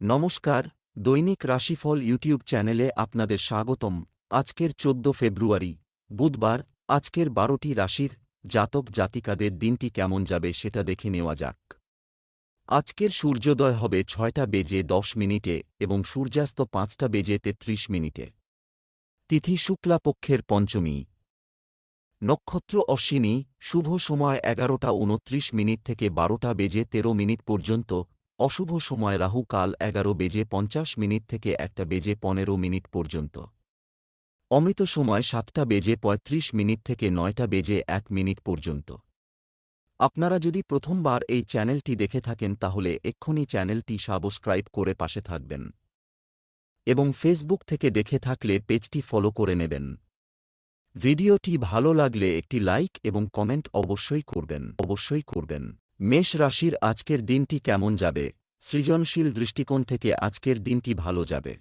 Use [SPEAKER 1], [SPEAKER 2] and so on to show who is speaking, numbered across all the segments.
[SPEAKER 1] নমস্কার, দৈনিক রাশিফল ইউটিউব চ্যানেলে আপনাদের স্বাগতম। আজকের চোদ্দ ফেব্রুয়ারি, বুধবার, আজকের বারোটি রাশির জাতক জাতিকাদের দিনটি কেমন যাবে সেটা দেখে নেওয়া যাক। আজকের সূর্যোদয় হবে ছয়টা বেজে দশ মিনিটে এবং সূর্যাস্ত পাঁচটা বেজে তেত্রিশ মিনিটে। তিথি শুক্লাপক্ষের পঞ্চমী। নক্ষত্র অশ্বিনী, শুভ সময় এগারোটা উনত্রিশ মিনিট থেকে বারোটা বেজে তেরো মিনিট পর্যন্ত অশুভ সময় রাহু কাল এগারো বেজে পঞ্চাশ মিনিট থেকে একটা বেজে পনেরো মিনিট পর্যন্ত। অমৃত সময় সাতটা বেজে পঁয়ত্রিশ মিনিট থেকে নয়টা বেজে এক মিনিট পর্যন্ত। আপনারা যদি প্রথমবার এই চ্যানেলটি দেখে থাকেন তাহলে এক্ষুনি চ্যানেলটি সাবস্ক্রাইব করে পাশে থাকবেন। এবং ফেসবুক থেকে দেখে থাকলে পেজটি ফলো করে নেবেন। ভিডিওটি ভালো লাগলে একটি লাইক এবং কমেন্ট অবশ্যই করবেন। অবশ্যই করবেন। মেষ রাশির আজকের দিনটি কেমন যাবে? সৃজনশীল দৃষ্টিকোণ থেকে আজকের দিনটি ভালো যাবে।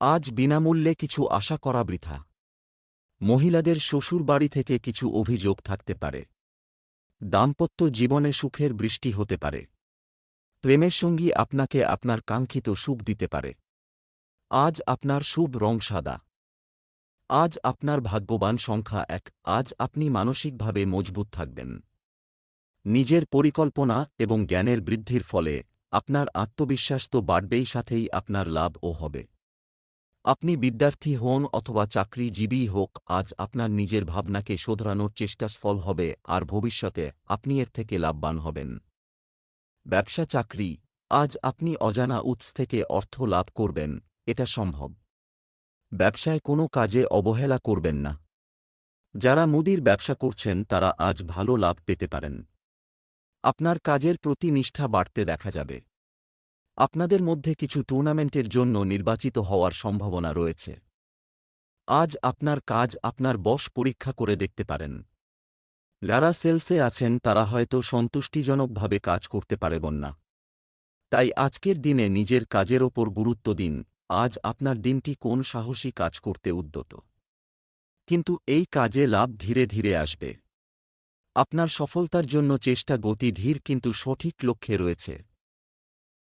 [SPEAKER 1] আজ বিনামূল্যে কিছু আশা করা বৃথা। মহিলাদের শ্বশুর বাড়ি থেকে কিছু অভিযোগ থাকতে পারে। দাম্পত্য জীবনে সুখের বৃষ্টি হতে পারে। প্রেমের সঙ্গী আপনাকে আপনার কাঙ্ক্ষিত সুখ দিতে পারে। আজ আপনার শুভ রং সাদা। আজ আপনার ভাগ্যবান সংখ্যা এক। আজ আপনি মানসিকভাবে মজবুত থাকবেন। নিজের পরিকল্পনা এবং জ্ঞানের বৃদ্ধির ফলে আপনার আত্মবিশ্বাস তো বাড়বেই সাথেই আপনার লাভও হবে। আপনি বিদ্যার্থী হন অথবা চাকরিজীবী হোক, আজ আপনার নিজের ভাবনাকে শোধরানোর চেষ্টা সফল হবে আর ভবিষ্যতে আপনি এর থেকে লাভবান হবেন। ব্যবসা চাকরি, আজ আপনি অজানা উৎস থেকে অর্থ লাভ করবেন, এটা সম্ভব। ব্যবসায় কোনো কাজে অবহেলা করবেন না। যারা মুদির ব্যবসা করছেন তারা আজ ভালো লাভ পেতে পারেন। আপনার কাজের প্রতি নিষ্ঠা বাড়তে দেখা যাবে। আপনাদের মধ্যে কিছু টুর্নামেন্টের জন্য নির্বাচিত হওয়ার সম্ভাবনা রয়েছে। আজ আপনার কাজ আপনার বশ পরীক্ষা করে দেখতে পারেন। যারা সেলসে আছেন, তারা হয়তো সন্তুষ্টিজনকভাবে কাজ করতে পারবেন না। তাই আজকের দিনে নিজের কাজের ওপর গুরুত্ব দিন। আজ আপনার দিনটি কোন সাহসী কাজ করতে উদ্যত। কিন্তু এই কাজে লাভ ধীরে ধীরে আসবে। আপনার সফলতার জন্য চেষ্টা গতি ধীর কিন্তু সঠিক লক্ষ্যে রয়েছে।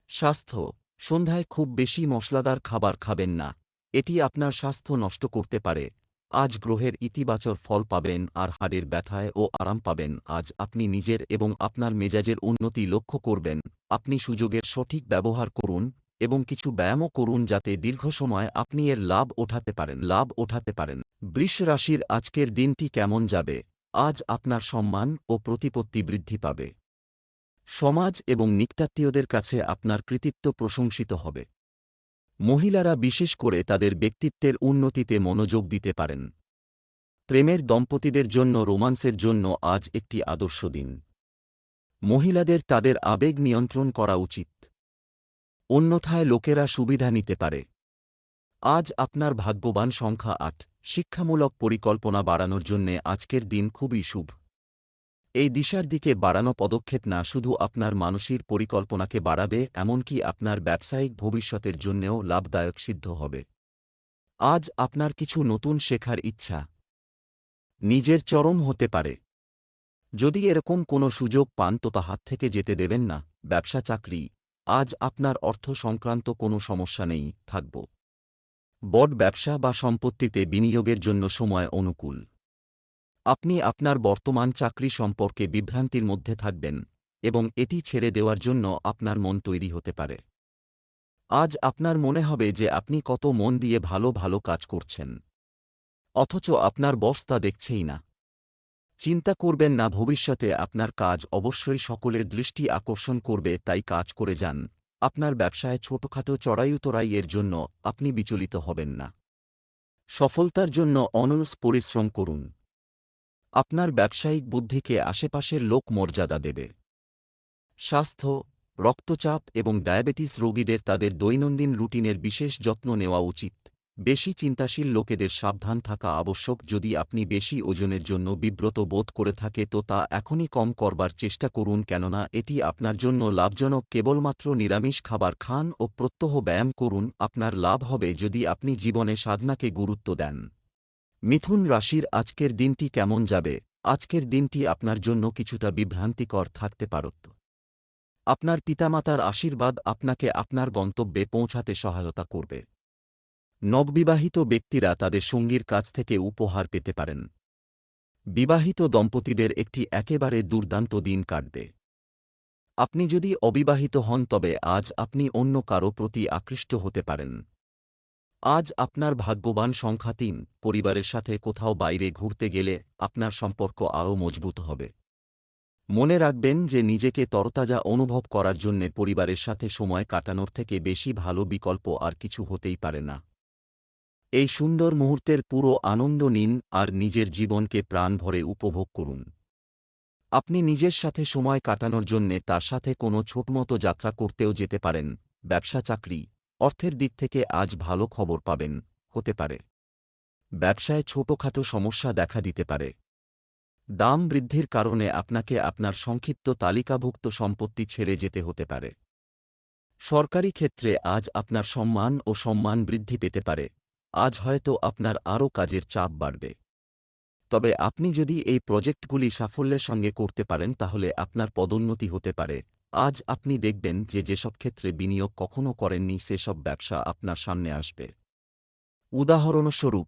[SPEAKER 1] স্বাস্থ্য, সন্ধ্যায় খুব বেশি মশলাদার খাবার খাবেন না, এটি আপনার স্বাস্থ্য নষ্ট করতে পারে, আজ গ্রহের ইতিবাচক ফল পাবেন, আর হাড়ের ব্যথায় ও আরাম পাবেন, আজ আপনি নিজের এবং আপনার মেজাজের উন্নতি লক্ষ্য করবেন, আপনি সুযোগের সঠিক ব্যবহার করুন, এবং কিছু ব্যায়ামও করুন যাতে দীর্ঘ সময় আপনি এর লাভ ওঠাতে পারেন, লাভ ওঠাতে পারেন। বৃষ রাশির আজকের দিনটি কেমন যাবে? আজ আপনার সম্মান ও প্রতিপত্তি বৃদ্ধি পাবে। সমাজ এবং নিকটাত্মীয়দের কাছে আপনার কৃতিত্ব প্রশংসিত হবে। মহিলারা বিশেষ করে তাদের ব্যক্তিত্বের উন্নতিতে মনোযোগ দিতে পারেন। প্রেমের দম্পতিদের জন্য, রোমান্সের জন্য আজ একটি আদর্শ দিন। মহিলাদের তাদের আবেগ নিয়ন্ত্রণ করা উচিত। অন্যথায় লোকেরা সুবিধা নিতে পারে। আজ আপনার ভাগ্যবান সংখ্যা আট। শিক্ষামূলক পরিকল্পনা বাড়ানোর জন্যে আজকের দিন খুবই শুভ। এই দিশার দিকে বাড়ানো পদক্ষেপ না শুধু আপনার মানসিক পরিকল্পনাকে বাড়াবে, এমনকি আপনার ব্যবসায়িক ভবিষ্যতের জন্যেও লাভদায়ক সিদ্ধ হবে। আজ আপনার কিছু নতুন শেখার ইচ্ছা। নিজের চরম হতে পারে। যদি এরকম কোনো সুযোগ পান তো তা হাত থেকে যেতে দেবেন না। ব্যবসা চাকরি। আজ আপনার অর্থ সংক্রান্ত কোনো সমস্যা নেই, থাকব। বড ব্যবসা বা সম্পত্তিতে বিনিয়োগের জন্য সময় অনুকূল। আপনি আপনার বর্তমান চাকরি সম্পর্কে বিভ্রান্তির মধ্যে থাকবেন এবং এটি ছেড়ে দেওয়ার জন্য আপনার মন তৈরি হতে পারে। আজ আপনার মনে হবে যে আপনি কত মন দিয়ে ভালো ভালো কাজ করছেন। অথচ আপনার বস তা দেখছেই না। চিন্তা করবেন না, ভবিষ্যতে আপনার কাজ অবশ্যই সকলের দৃষ্টি আকর্ষণ করবে, তাই কাজ করে যান। আপনার ব্যবসায় ছোটখাটো চড়াই এর জন্য আপনি বিচলিত হবেন না। সফলতার জন্য অনলস পরিশ্রম করুন। আপনার ব্যবসায়িক বুদ্ধিকে আশেপাশের লোক মর্যাদা দেবে। স্বাস্থ্য, রক্তচাপ এবং ডায়াবেটিস রোগীদের তাদের দৈনন্দিন রুটিনের বিশেষ যত্ন নেওয়া উচিত। বেশি চিন্তাশীল লোকেদের সাবধান থাকা আবশ্যক। যদি আপনি বেশি ওজনের জন্য বিব্রত বোধ করে থাকে, তো তা এখনই কম করবার চেষ্টা করুন। কেননা, এটি আপনার জন্য লাভজনক। কেবলমাত্র নিরামিষ খাবার খান ও প্রত্যহ ব্যায়াম করুন, আপনার লাভ হবে যদি আপনি জীবনে সাধনাকে গুরুত্ব দেন। মিথুন রাশির আজকের দিনটি কেমন যাবে? আজকের দিনটি আপনার জন্য কিছুটা বিভ্রান্তিকর থাকতে পারত। আপনার পিতামাতার আশীর্বাদ আপনাকে আপনার গন্তব্যে পৌঁছাতে সহায়তা করবে। নববিবাহিত ব্যক্তিরা তাদের সঙ্গীর কাছ থেকে উপহার পেতে পারেন। বিবাহিত দম্পতিদের একটি একেবারে দুর্দান্ত দিন কাটবে। আপনি যদি অবিবাহিত হন, তবে আজ আপনি অন্য কারও প্রতি আকৃষ্ট হতে পারেন। আজ আপনার ভাগ্যবান সংখ্যা তিন, পরিবারের সাথে কোথাও বাইরে ঘুরতে গেলে আপনার সম্পর্ক আরও মজবুত হবে। মনে রাখবেন যে নিজেকে তরতাজা অনুভব করার জন্যে পরিবারের সাথে সময় কাটানোর থেকে বেশি ভালো বিকল্প আর কিছু হতেই পারে না। এই সুন্দর মুহূর্তের পুরো আনন্দ নিন আর নিজের জীবনকে প্রাণ ভরে উপভোগ করুন। আপনি নিজের সাথে সময় কাটানোর জন্যে তার সাথে কোনো ছোটমতো যাত্রা করতেও যেতে পারেন, ব্যবসা চাকরি, অর্থের দিক থেকে আজ ভালো খবর পাবেন, হতে পারে। ব্যবসায় ছোটখাটো সমস্যা দেখা দিতে পারে। দাম বৃদ্ধির কারণে আপনাকে আপনার সংক্ষিপ্ত তালিকাভুক্ত সম্পত্তি ছেড়ে যেতে হতে পারে। সরকারি ক্ষেত্রে আজ আপনার সম্মান ও সম্মান বৃদ্ধি পেতে পারে। আজ হয়তো আপনার আরও কাজের চাপ বাড়বে। তবে আপনি যদি এই প্রজেক্টগুলি সাফল্যের সঙ্গে করতে পারেন, তাহলে আপনার পদোন্নতি হতে পারে। আজ আপনি দেখবেন যে যেসব ক্ষেত্রে বিনিয়োগ কখনও করেননি, সেসব ব্যবসা আপনার সামনে আসবে। উদাহরণস্বরূপ,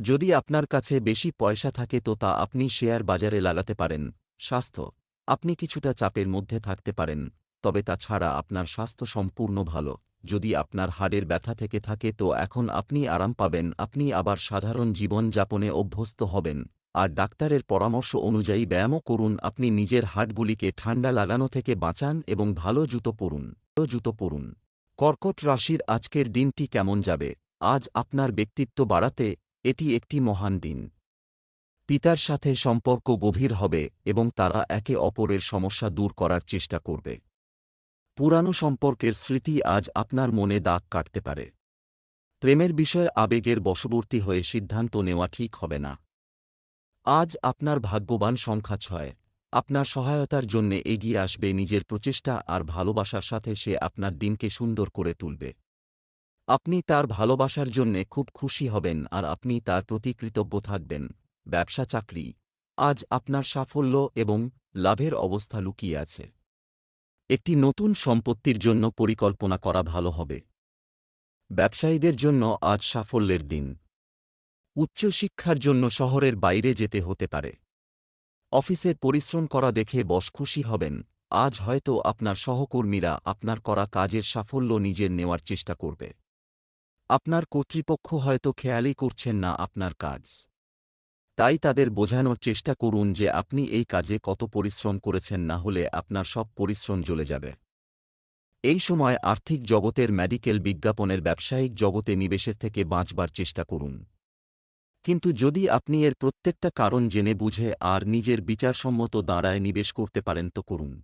[SPEAKER 1] যদি আপনার কাছে বেশি পয়সা থাকে, তো তা আপনি শেয়ার বাজারে লাগাতে পারেন। স্বাস্থ্য, আপনি কিছুটা চাপের মধ্যে থাকতে পারেন, তবে তাছাড়া আপনার স্বাস্থ্য সম্পূর্ণ ভালো। যদি আপনার হাড়ের ব্যথা থেকে থাকে তো এখন আপনি আরাম পাবেন, আপনি আবার সাধারণ জীবন যাপনে অভ্যস্ত হবেন। আর ডাক্তারের পরামর্শ অনুযায়ী ব্যায়ামও করুন, আপনি নিজের হাটগুলিকে ঠান্ডা লাগানো থেকে বাঁচান এবং ভালো জুতো পরুন। ভালো জুতো পরুন। কর্কট রাশির আজকের দিনটি কেমন যাবে? আজ আপনার ব্যক্তিত্ব বাড়াতে এটি একটি মহান দিন। পিতার সাথে সম্পর্ক গভীর হবে এবং তারা একে অপরের সমস্যা দূর করার চেষ্টা করবে। পুরানো সম্পর্কের স্মৃতি আজ আপনার মনে দাগ কাটতে পারে। প্রেমের বিষয়ে আবেগের বশবর্তী হয়ে সিদ্ধান্ত নেওয়া ঠিক হবে না। আজ আপনার ভাগ্যবান সংখ্যা ছয়। আপনার সহায়তার জন্যে এগিয়ে আসবে নিজের প্রচেষ্টা আর ভালোবাসার সাথে সে আপনার দিনকে সুন্দর করে তুলবে। আপনি তার ভালোবাসার জন্যে খুব খুশি হবেন আর আপনি তার প্রতি কৃতজ্ঞ থাকবেন। ব্যবসা চাকরি আজ আপনার সাফল্য এবং লাভের অবস্থা লুকিয়ে আছে। একটি নতুন সম্পত্তির জন্য পরিকল্পনা করা ভালো হবে। ব্যবসায়ীদের জন্য আজ সাফল্যের দিন। উচ্চশিক্ষার জন্য শহরের বাইরে যেতে হতে পারে। অফিসে পরিশ্রম করা দেখে বস খুশি হবেন, আজ হয়তো আপনার সহকর্মীরা আপনার করা কাজের সাফল্য নিজের নেওয়ার চেষ্টা করবে। আপনার কর্তৃপক্ষ হয়তো খেয়ালই করছেন না আপনার কাজ। তাই তাদের বোঝানোর চেষ্টা করুন যে আপনি এই কাজে কত পরিশ্রম করেছেন না হলে আপনার সব পরিশ্রম জ্বলে যাবে। এই সময় আর্থিক জগতের মেডিকেল বিজ্ঞাপনের ব্যবসায়িক জগতে নিবেশের থেকে বাঁচবার চেষ্টা করুন। কিন্তু যদি আপনি এর প্রত্যেকটা কারণ জেনে বুঝে আর নিজের বিচারসম্মত দাঁড়ায় নিবেশ করতে পারেন তো করুন।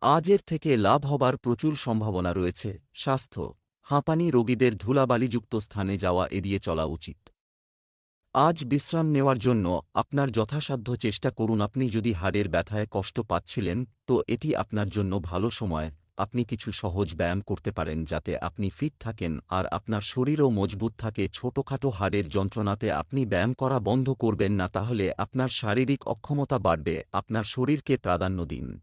[SPEAKER 1] আজের থেকে লাভ হবার প্রচুর সম্ভাবনা রয়েছে। স্বাস্থ্য, হাঁপানি রোগীদের ধুলাবালিযুক্ত স্থানে যাওয়া এড়িয়ে চলা উচিত। আজ বিশ্রাম নেওয়ার জন্য আপনার যথাসাধ্য চেষ্টা করুন। আপনি যদি হাড়ের ব্যথায় কষ্ট পাচ্ছিলেন, তো এটি আপনার জন্য ভালো সময়। আপনি কিছু সহজ ব্যায়াম করতে পারেন, যাতে আপনি ফিট থাকেন আর আপনার শরীরও মজবুত থাকে। ছোটখাটো হাড়ের যন্ত্রণাতে আপনি ব্যায়াম করা বন্ধ করবেন না, তাহলে আপনার শারীরিক অক্ষমতা বাড়বে। আপনার শরীরকে প্রাধান্য দিন।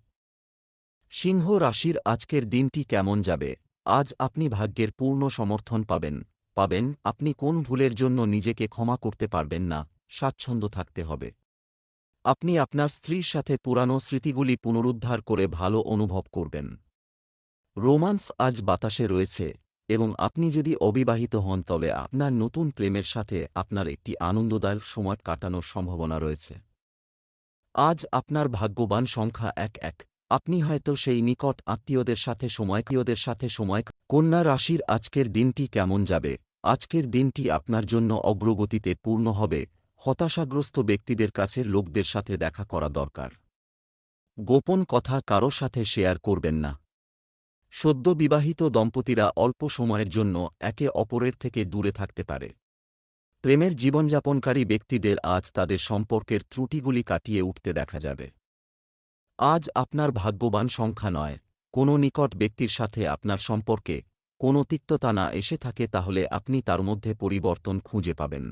[SPEAKER 1] সিংহ রাশির আজকের দিনটি কেমন যাবে? আজ আপনি ভাগ্যের পূর্ণ সমর্থন পাবেন। পাবেন, আপনি কোন ভুলের জন্য নিজেকে ক্ষমা করতে পারবেন না, স্বাচ্ছন্দ্য থাকতে হবে। আপনি আপনার স্ত্রীর সাথে পুরানো স্মৃতিগুলি পুনরুদ্ধার করে ভালো অনুভব করবেন। রোমান্স আজ বাতাসে রয়েছে, এবং আপনি যদি অবিবাহিত হন তবে আপনার নতুন প্রেমের সাথে আপনার একটি আনন্দদায়ক সময় কাটানোর সম্ভাবনা রয়েছে। আজ আপনার ভাগ্যবান সংখ্যা এক এক, আপনি হয়তো সেই নিকট আত্মীয়দের সাথে সময়কীয়দের সাথে সময়, কন্যা রাশির আজকের দিনটি কেমন যাবে আজকের দিনটি আপনার জন্য অগ্রগতিতে পূর্ণ হবে। হতাশাগ্রস্ত ব্যক্তিদের কাছে লোকদের সাথে দেখা করা দরকার। গোপন কথা কারও সাথে শেয়ার করবেন না। সদ্য বিবাহিত দম্পতিরা অল্প সময়ের জন্য একে অপরের থেকে দূরে থাকতে পারে। প্রেমের জীবনযাপনকারী ব্যক্তিদের আজ তাদের সম্পর্কের ত্রুটিগুলি কাটিয়ে উঠতে দেখা যাবে। আজ আপনার ভাগ্যবান সংখ্যা নয়। কোনো নিকট ব্যক্তির সাথে আপনার সম্পর্কে কোনো তিক্ততা না এসে থাকে তাহলে আপনি তার মধ্যে পরিবর্তন খুঁজে পাবেন।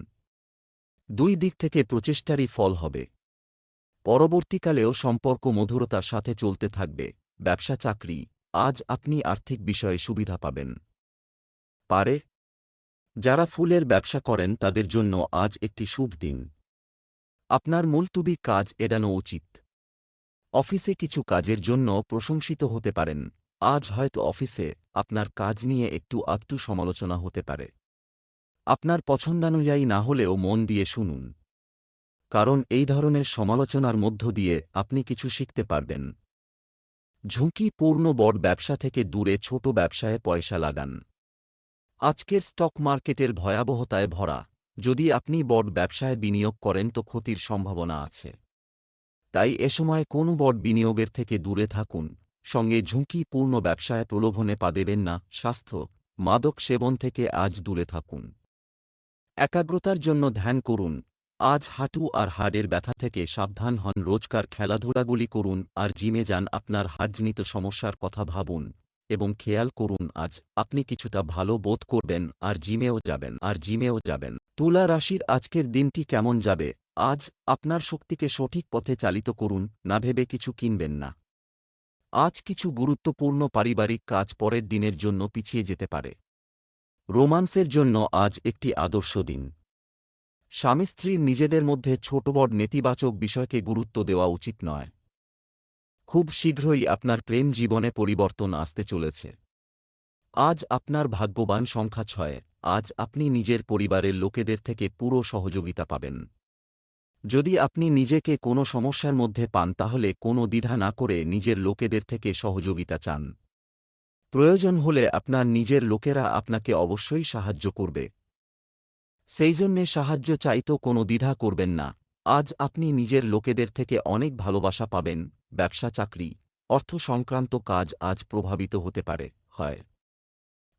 [SPEAKER 1] দুই দিক থেকে প্রচেষ্টারই ফল হবে। পরবর্তীকালেও সম্পর্ক মধুরতার সাথে চলতে থাকবে, ব্যবসা, চাকরি, আজ আপনি আর্থিক বিষয়ে সুবিধা পাবেন। পারে, যারা ফুলের ব্যবসা করেন তাদের জন্য আজ একটি শুভ দিন। আপনার মুলতুবি কাজ এড়ানো উচিত। অফিসে কিছু কাজের জন্য প্রশংসিত হতে পারেন, আজ হয়তো অফিসে আপনার কাজ নিয়ে একটু আত্মু সমালোচনা হতে পারে। আপনার পছন্দানুযায়ী না হলেও মন দিয়ে শুনুন। কারণ এই ধরনের সমালোচনার মধ্য দিয়ে আপনি কিছু শিখতে পারবেন। ঝুঁকিপূর্ণ বড় ব্যবসা থেকে দূরে ছোট ব্যবসায় পয়সা লাগান। আজকের স্টক মার্কেটের ভয়াবহতায় ভরা। যদি আপনি বড় ব্যবসায় বিনিয়োগ করেন তো ক্ষতির সম্ভাবনা আছে। তাই এ সময় কোনো বড় বিনিয়োগের থেকে দূরে থাকুন। সঙ্গে ঝুঁকিপূর্ণ ব্যবসায় প্রলোভনে পা দেবেন না, স্বাস্থ্য, মাদক সেবন থেকে আজ দূরে থাকুন। একাগ্রতার জন্য ধ্যান করুন, আজ হাঁটু আর হাড়ের ব্যথা থেকে সাবধান হন, রোজকার খেলাধুলাগুলি করুন, আর জিমে যান, আপনার হাড়জনিত সমস্যার কথা ভাবুন, এবং খেয়াল করুন, আজ আপনি কিছুটা ভালো বোধ করবেন, আর জিমেও যাবেন, আর জিমেও যাবেন। তুলা রাশির আজকের দিনটি কেমন যাবে? আজ আপনার শক্তিকে সঠিক পথে চালিত করুন, না ভেবে কিছু কিনবেন না। আজ কিছু গুরুত্বপূর্ণ পারিবারিক কাজ পরের দিনের জন্য পিছিয়ে যেতে পারে। রোমান্সের জন্য আজ একটি আদর্শ দিন। স্বামী স্ত্রীর নিজেদের মধ্যে ছোট বড় নেতিবাচক বিষয়কে গুরুত্ব দেওয়া উচিত নয়। খুব শীঘ্রই আপনার প্রেম জীবনে পরিবর্তন আসতে চলেছে। আজ আপনার ভাগ্যবান সংখ্যা ছয়। আজ আপনি নিজের পরিবারের লোকেদের থেকে পুরো সহযোগিতা পাবেন। যদি আপনি নিজেকে কোনো সমস্যার মধ্যে পান, তাহলে কোনো দ্বিধা না করে নিজের লোকেদের থেকে সহযোগিতা চান। প্রয়োজন হলে আপনার নিজের লোকেরা আপনাকে অবশ্যই সাহায্য করবে। সেই জন্যে সাহায্য চাইতো কোনো দ্বিধা করবেন না। আজ আপনি নিজের লোকেদের থেকে অনেক ভালোবাসা পাবেন, ব্যবসা, চাকরি, অর্থ সংক্রান্ত কাজ আজ প্রভাবিত হতে পারে, হয়।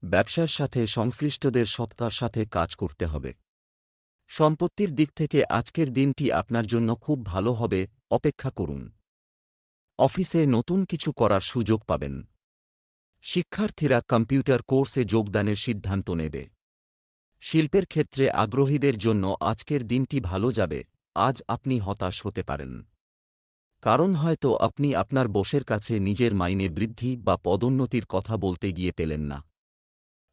[SPEAKER 1] ব্যবসার সাথে সংশ্লিষ্টদের সত্তার সাথে কাজ করতে হবে। সম্পত্তির দিক থেকে আজকের দিনটি আপনার জন্য খুব ভালো হবে, অপেক্ষা করুন। অফিসে নতুন কিছু করার সুযোগ পাবেন। শিক্ষার্থীরা কম্পিউটার কোর্সে যোগদানের সিদ্ধান্ত নেবে। শিল্পের ক্ষেত্রে আগ্রহীদের জন্য আজকের দিনটি ভালো যাবে, আজ আপনি হতাশ হতে পারেন। কারণ হয়তো আপনি আপনার বসের কাছে নিজের মাইনে বৃদ্ধি বা পদোন্নতির কথা বলতে গিয়ে পেলেন না।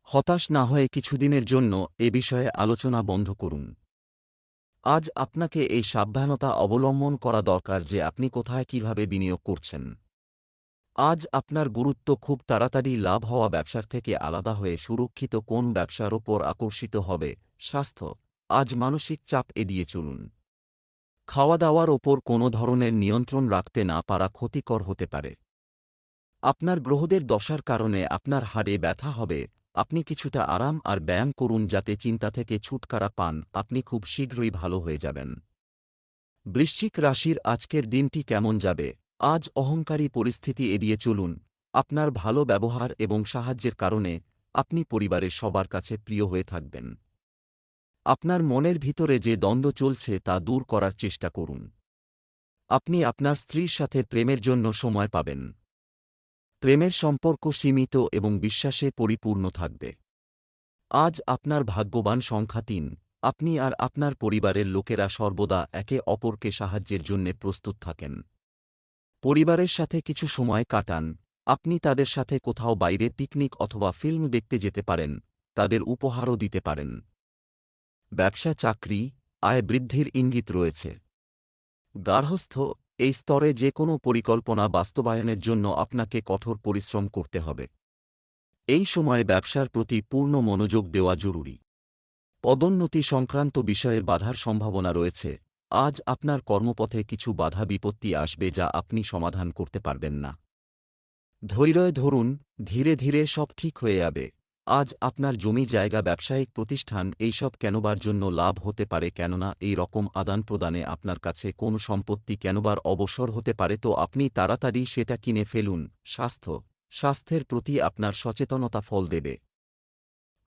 [SPEAKER 1] হতাশ না হয়ে কিছুদিনের জন্য এ বিষয়ে আলোচনা বন্ধ করুন। আজ আপনাকে এই সাবধানতা অবলম্বন করা দরকার যে আপনি কোথায় কীভাবে বিনিয়োগ করছেন। আজ আপনার গুরুত্ব খুব তাড়াতাড়ি লাভ হওয়া ব্যবসার থেকে আলাদা হয়ে সুরক্ষিত কোন ব্যবসার ওপর আকর্ষিত হবে, স্বাস্থ্য। আজ মানসিক চাপ এড়িয়ে চলুন। খাওয়া দাওয়ার ওপর কোনো ধরনের নিয়ন্ত্রণ রাখতে না পারা ক্ষতিকর হতে পারে। আপনার গ্রহদের দশার কারণে আপনার হাড়ে ব্যথা হবে আপনি কিছুটা আরাম আর ব্যায়াম করুন যাতে চিন্তা থেকে ছুটকারা পান, আপনি খুব শীঘ্রই ভালো হয়ে যাবেন। বৃশ্চিক রাশির আজকের দিনটি কেমন যাবে? আজ অহংকারী পরিস্থিতি এড়িয়ে চলুন। আপনার ভালো ব্যবহার এবং সাহায্যের কারণে আপনি পরিবারের সবার কাছে প্রিয় হয়ে থাকবেন। আপনার মনের ভিতরে যে দ্বন্দ্ব চলছে তা দূর করার চেষ্টা করুন। আপনি আপনার স্ত্রীর সাথে প্রেমের জন্য সময় পাবেন। প্রেমের সম্পর্ক সীমিত এবং বিশ্বাসে পরিপূর্ণ থাকবে। আজ আপনার ভাগ্যবান সংখ্যা তিন। আপনি আর আপনার পরিবারের লোকেরা সর্বদা একে অপরকে সাহায্যের জন্যে প্রস্তুত থাকেন। পরিবারের সাথে কিছু সময় কাটান। আপনি তাদের সাথে কোথাও বাইরে পিকনিক অথবা ফিল্ম দেখতে যেতে পারেন, তাদের উপহারও দিতে পারেন। ব্যবসা চাকরি আয় বৃদ্ধির ইঙ্গিত রয়েছে। গার্হস্থ এই স্তরে যে কোনো পরিকল্পনা বাস্তবায়নের জন্য আপনাকে কঠোর পরিশ্রম করতে হবে। এই সময়ে ব্যবসার প্রতি পূর্ণ মনোযোগ দেওয়া জরুরি। পদোন্নতি সংক্রান্ত বিষয়ে বাধার সম্ভাবনা রয়েছে। আজ আপনার কর্মপথে কিছু বাধা বিপত্তি আসবে যা আপনি সমাধান করতে পারবেন না। ধৈর্য ধরুন, ধীরে ধীরে সব ঠিক হয়ে যাবে। আজ আপনার জমি জায়গা ব্যবসায়িক প্রতিষ্ঠান এইসব কেনবার জন্য লাভ হতে পারে কেননা এই রকম আদান প্রদানে আপনার কাছে কোন সম্পত্তি কেনবার অবসর হতে পারে তো আপনি তাড়াতাড়ি সেটা কিনে ফেলুন। স্বাস্থ্য। স্বাস্থ্যের প্রতি আপনার সচেতনতা ফল দেবে।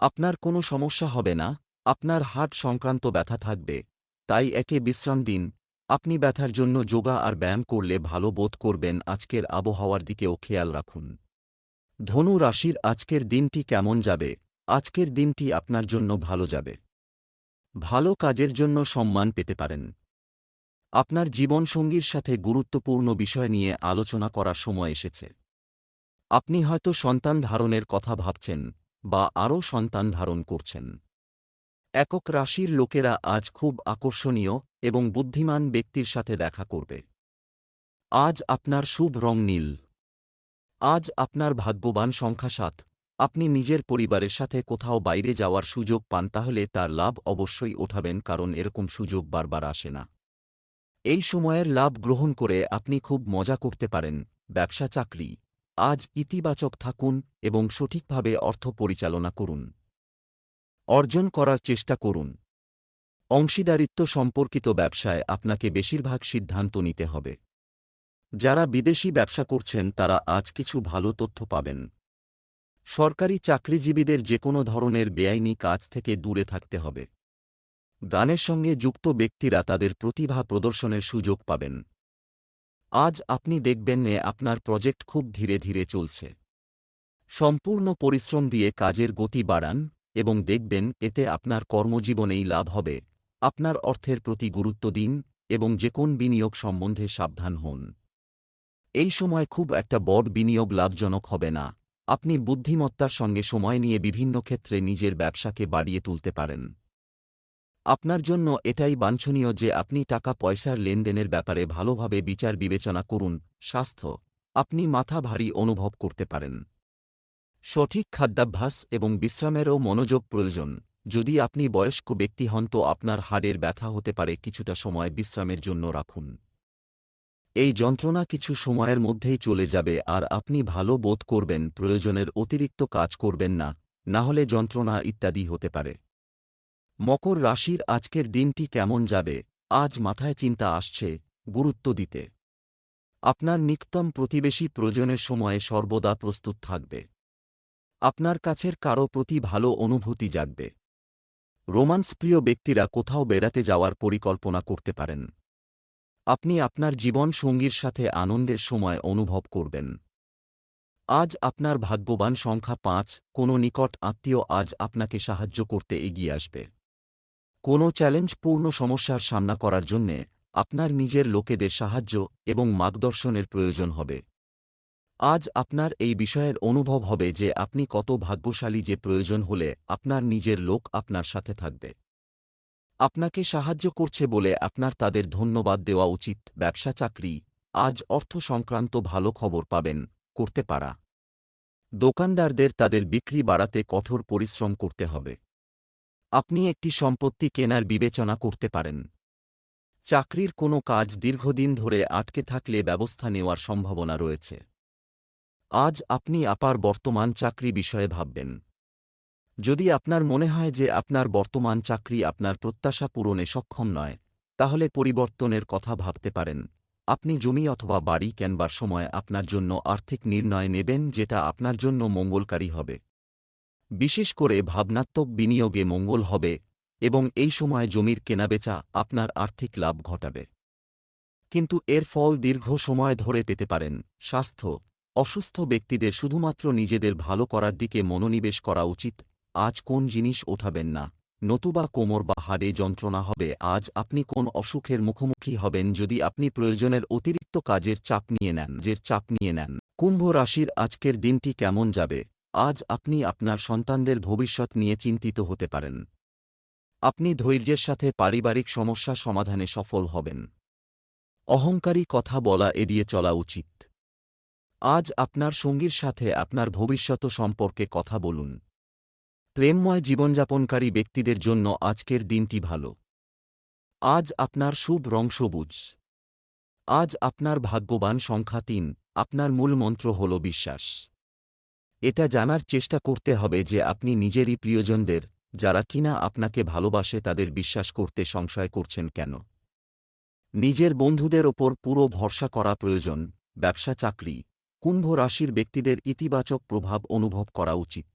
[SPEAKER 1] আপনার কোনো সমস্যা হবে না। আপনার হাট সংক্রান্ত ব্যথা থাকবে। তাই একে বিশ্রাম দিন। আপনি ব্যথার জন্য যোগা আর ব্যায়াম করলে ভালো বোধ করবেন। আজকের আবহাওয়ার দিকেও খেয়াল রাখুন। ধনু রাশির আজকের দিনটি কেমন যাবে? আজকের দিনটি আপনার জন্য ভালো যাবে। ভালো কাজের জন্য সম্মান পেতে পারেন। আপনার জীবনসঙ্গীর সাথে গুরুত্বপূর্ণ বিষয় নিয়ে আলোচনা করার সময় এসেছে। আপনি হয়তো সন্তান ধারণের কথা ভাবছেন বা আরও সন্তান ধারণ করছেন। একক রাশির লোকেরা আজ খুব আকর্ষণীয় এবং বুদ্ধিমান ব্যক্তির সাথে দেখা করবে। আজ আপনার শুভ রং নীল। আজ আপনার ভাগ্যবান সংখ্যা সাত। আপনি নিজের পরিবারের সাথে কোথাও বাইরে যাওয়ার সুযোগ পান তাহলে তার লাভ অবশ্যই ওঠাবেন কারণ এরকম সুযোগ বারবার আসে না। এই সময়ের লাভ গ্রহণ করে আপনি খুব মজা করতে পারেন, ব্যবসা, চাকরি। আজ ইতিবাচক থাকুন এবং সঠিকভাবে অর্থ পরিচালনা করুন। অর্জন করার চেষ্টা করুন। অংশীদারিত্ব সম্পর্কিত ব্যবসায় আপনাকে বেশিরভাগ সিদ্ধান্ত নিতে হবে। যারা বিদেশি ব্যবসা করছেন, তারা আজ কিছু ভালো তথ্য পাবেন। সরকারি চাকরিজীবীদের যে কোনো ধরনের বেআইনি কাজ থেকে দূরে থাকতে হবে। গানের সঙ্গে যুক্ত ব্যক্তিরা তাদের প্রতিভা প্রদর্শনের সুযোগ পাবেন। আজ আপনি দেখবেন নে আপনার প্রজেক্ট খুব ধীরে ধীরে চলছে। সম্পূর্ণ পরিশ্রম দিয়ে কাজের গতি বাড়ান এবং দেখবেন এতে আপনার কর্মজীবনেই লাভ হবে। আপনার অর্থের প্রতি গুরুত্ব দিন এবং যে কোন বিনিয়োগ সম্বন্ধে সাবধান হন। এই সময় খুব একটা বড় বিনিয়োগ লাভজনক হবে না। আপনি বুদ্ধিমত্তার সঙ্গে সময় নিয়ে বিভিন্ন ক্ষেত্রে নিজের ব্যবসাকে বাড়িয়ে তুলতে পারেন। আপনার জন্য এটাই বাঞ্ছনীয় যে আপনি টাকা পয়সার লেনদেনের ব্যাপারে ভালোভাবে বিচার বিবেচনা করুন, স্বাস্থ্য। আপনি মাথা ভারী অনুভব করতে পারেন। সঠিক খাদ্যাভ্যাস এবং বিশ্রামেরও মনোযোগ প্রয়োজন। যদি আপনি বয়স্ক ব্যক্তি হন তো আপনার হাড়ের ব্যথা হতে পারে, কিছুটা সময় বিশ্রামের জন্য রাখুন। এই যন্ত্রণা কিছু সময়ের মধ্যেই চলে যাবে আর আপনি ভালো বোধ করবেন, প্রয়োজনের অতিরিক্ত কাজ করবেন না না হলে যন্ত্রণা ইত্যাদি হতে পারে। মকর রাশির আজকের দিনটি কেমন যাবে? আজ মাথায় চিন্তা আসছে, গুরুত্ব দিতে। আপনার নিকটতম প্রতিবেশী প্রয়োজনের সময়ে সর্বদা প্রস্তুত থাকবে। আপনার কাছের কারও প্রতি ভালো অনুভূতি জাগবে। রোমান্স প্রিয় ব্যক্তিরা কোথাও বেড়াতে যাওয়ার পরিকল্পনা করতে পারেন। আপনি আপনার জীবন সঙ্গীর সাথে আনন্দের সময় অনুভব করবেন। আজ আপনার ভাগ্যবান সংখ্যা পাঁচ, কোনো নিকট আত্মীয় আজ আপনাকে সাহায্য করতে এগিয়ে আসবে। কোনো চ্যালেঞ্জপূর্ণ সমস্যার সামনা করার জন্যে আপনার নিজের লোকেদের সাহায্য এবং মার্গদর্শনের প্রয়োজন হবে। আজ আপনার এই বিষয়ের অনুভব হবে যে আপনি কত ভাগ্যশালী যে প্রয়োজন হলে আপনার নিজের লোক আপনার সাথে থাকবে। আপনাকে সাহায্য করছে বলে আপনার তাদের ধন্যবাদ দেওয়া উচিত। ব্যবসা চাকরি, আজ অর্থ সংক্রান্ত ভালো খবর পাবেন, করতে পারা। দোকানদারদের তাদের বিক্রি বাড়াতে কঠোর পরিশ্রম করতে হবে। আপনি একটি সম্পত্তি কেনার বিবেচনা করতে পারেন। চাকরির কোনো কাজ দীর্ঘদিন ধরে আটকে থাকলে ব্যবস্থা নেওয়ার সম্ভাবনা রয়েছে। আজ আপনি আপার বর্তমান চাকরি বিষয়ে ভাববেন। যদি আপনার মনে হয় যে আপনার বর্তমান চাকরি আপনার প্রত্যাশা পূরণে সক্ষম নয়, তাহলে পরিবর্তনের কথা ভাবতে পারেন। আপনি জমি অথবা বাড়ি কেনবার সময় আপনার জন্য আর্থিক নির্ণয় নেবেন যেটা আপনার জন্য মঙ্গলকারী হবে। বিশেষ করে ভাবনাত্মক বিনিয়োগে মঙ্গল হবে এবং এই সময় জমির কেনাবেচা আপনার আর্থিক লাভ ঘটাবে। কিন্তু এর ফল দীর্ঘ সময় ধরে পেতে পারেন। স্বাস্থ্য, অসুস্থ ব্যক্তিদের শুধুমাত্র নিজেদের ভালো করার দিকে মনোনিবেশ করা উচিত আজ কোন জিনিস ওঠাবেন না, নতুবা কোমর বা হাড়ে যন্ত্রণা হবে, আজ আপনি কোন অসুখের মুখোমুখি হবেন যদি আপনি প্রয়োজনের অতিরিক্ত কাজের চাপ নিয়ে নেন যে চাপ নিয়ে নেন। কুম্ভ রাশির আজকের দিনটি কেমন যাবে? আজ আপনি আপনার সন্তানদের ভবিষ্যৎ নিয়ে চিন্তিত হতে পারেন। আপনি ধৈর্যের সাথে পারিবারিক সমস্যা সমাধানে সফল হবেন। অহংকারী কথা বলা এড়িয়ে চলা উচিত। আজ আপনার সঙ্গীর সাথে আপনার ভবিষ্যৎ সম্পর্কে কথা বলুন। প্রেমময় জীবনযাপনকারী ব্যক্তিদের জন্য আজকের দিনটি ভালো। আজ আপনার শুভ রং সবুজ। আজ আপনার ভাগ্যবান সংখ্যা তিন, আপনার মূল মন্ত্র হল বিশ্বাস। এটা জানার চেষ্টা করতে হবে যে আপনি নিজেরই প্রিয়জনদের, যারা কিনা আপনাকে ভালোবাসে তাদের বিশ্বাস করতে সংশয় করছেন কেন? নিজের বন্ধুদের ওপর পুরো ভরসা করা প্রয়োজন, ব্যবসা চাকরি, কুম্ভ রাশির ব্যক্তিদের ইতিবাচক প্রভাব অনুভব করা উচিত।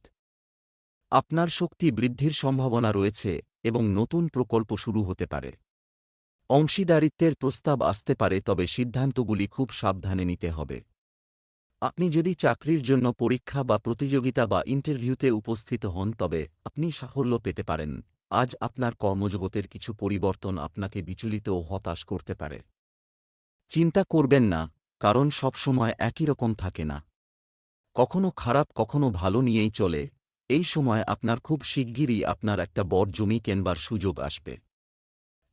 [SPEAKER 1] আপনার শক্তি বৃদ্ধির সম্ভাবনা রয়েছে এবং নতুন প্রকল্প শুরু হতে পারে। অংশীদারিত্বের প্রস্তাব আসতে পারে, তবে সিদ্ধান্তগুলি খুব সাবধানে নিতে হবে। আপনি যদি চাকরির জন্য পরীক্ষা বা প্রতিযোগিতা বা ইন্টারভিউতে উপস্থিত হন, তবে আপনি সাফল্য পেতে পারেন। আজ আপনার কর্মজগতের কিছু পরিবর্তন আপনাকে বিচলিত ও হতাশ করতে পারে। চিন্তা করবেন না, কারণ সবসময় একই রকম থাকে না। কখনো খারাপ, কখনো ভালো নিয়েই চলে। এই সময় আপনার খুব শিগগিরই আপনার একটা বড় জমি কেনবার সুযোগ আসবে।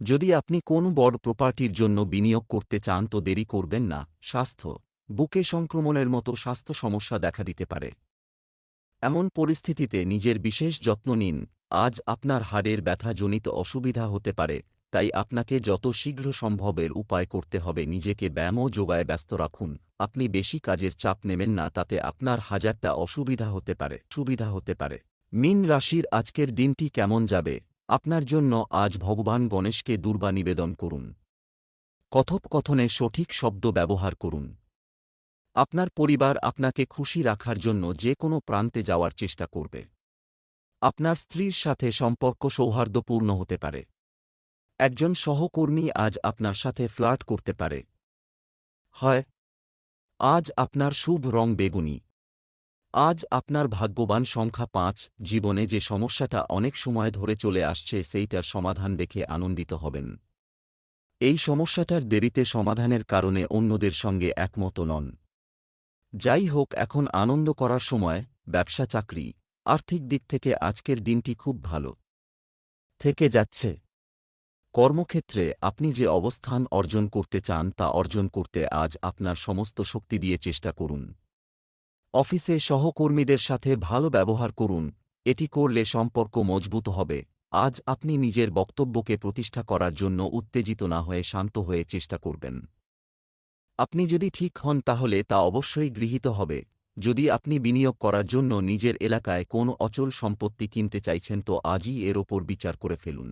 [SPEAKER 1] যদি আপনি কোন বড় প্রপার্টির জন্য বিনিয়োগ করতে চান তো দেরি করবেন না, স্বাস্থ্য। বুকে সংক্রমণের মতো স্বাস্থ্য সমস্যা দেখা দিতে পারে। এমন পরিস্থিতিতে নিজের বিশেষ যত্ন নিন। আজ আপনার হাড়ের ব্যথাজনিত অসুবিধা হতে পারে। তাই আপনাকে যত শীঘ্র সম্ভবের উপায় করতে হবে নিজেকে ব্যায়াম ও যোগায় ব্যস্ত রাখুন। আপনি বেশি কাজের চাপ নেবেন না, তাতে আপনার হাজারটা অসুবিধা হতে পারে। সুবিধা হতে পারে। মিন রাশির আজকের দিনটি কেমন যাবে? আপনার জন্য আজ ভগবান গণেশকে দুর্বা নিবেদন করুন। কথোপকথনে সঠিক শব্দ ব্যবহার করুন। আপনার পরিবার আপনাকে খুশি রাখার জন্য যে কোনো প্রান্তে যাওয়ার চেষ্টা করবে। আপনার স্ত্রীর সাথে সম্পর্ক সৌহার্দ্যপূর্ণ হতে পারে। একজন সহকর্মী আজ আপনার সাথে ফ্লার্ট করতে পারে। হয়। আজ আপনার শুভ রং বেগুনি। আজ আপনার ভাগ্যবান সংখ্যা পাঁচ, জীবনে যে সমস্যাটা অনেক সময় ধরে চলে আসছে সেইটার সমাধান দেখে আনন্দিত হবেন। এই সমস্যাটার দেরিতে সমাধানের কারণে অন্যদের সঙ্গে একমত নন। যাই হোক, এখন আনন্দ করার সময়, ব্যবসা চাকরি, আর্থিক দিক থেকে আজকের দিনটি খুব ভালো। থেকে যাচ্ছে। কর্মক্ষেত্রে আপনি যে অবস্থান অর্জন করতে চান তা অর্জন করতে আজ আপনার সমস্ত শক্তি দিয়ে চেষ্টা করুন। অফিসে সহকর্মীদের সাথে ভালো ব্যবহার করুন, এটি করলে সম্পর্ক মজবুত হবে। আজ আপনি নিজের বক্তব্যকে প্রতিষ্ঠা করার জন্য উত্তেজিত না হয়ে শান্ত হয়ে চেষ্টা করবেন। আপনি যদি ঠিক হন তাহলে তা অবশ্যই গৃহীত হবে। যদি আপনি বিনিয়োগ করার জন্য নিজের এলাকায় কোনো অচল সম্পত্তি কিনতে চাইছেন তো আজই এর ওপর বিচার করে ফেলুন।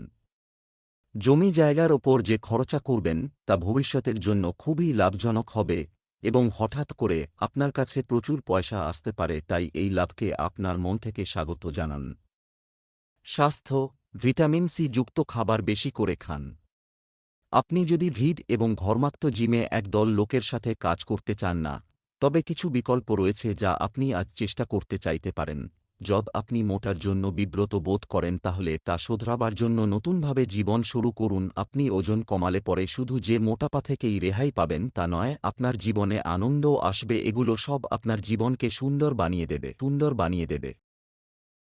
[SPEAKER 1] জমি জায়গার ওপর যে খরচা করবেন, তা ভবিষ্যতের জন্য খুবই লাভজনক হবে এবং হঠাৎ করে আপনার কাছে প্রচুর পয়সা আসতে পারে, তাই এই লাভকে আপনার মন থেকে স্বাগত জানান। স্বাস্থ্য, ভিটামিন সি যুক্ত খাবার বেশি করে খান। আপনি যদি ভিড় এবং ঘর্মাক্ত জিমে একদল লোকের সাথে কাজ করতে চান না, তবে কিছু বিকল্প রয়েছে যা আপনি আজ চেষ্টা করতে চাইতে পারেন। যদ আপনি মোটার জন্য বিব্রত বোধ করেন তাহলে তা শোধরাবার জন্য নতুনভাবে জীবন শুরু করুন। আপনি ওজন কমালে পরে শুধু যে মোটাপা থেকেই রেহাই পাবেন তা নয়, আপনার জীবনে আনন্দ আসবে। এগুলো সব আপনার জীবনকে সুন্দর বানিয়ে দেবে। সুন্দর বানিয়ে দেবে।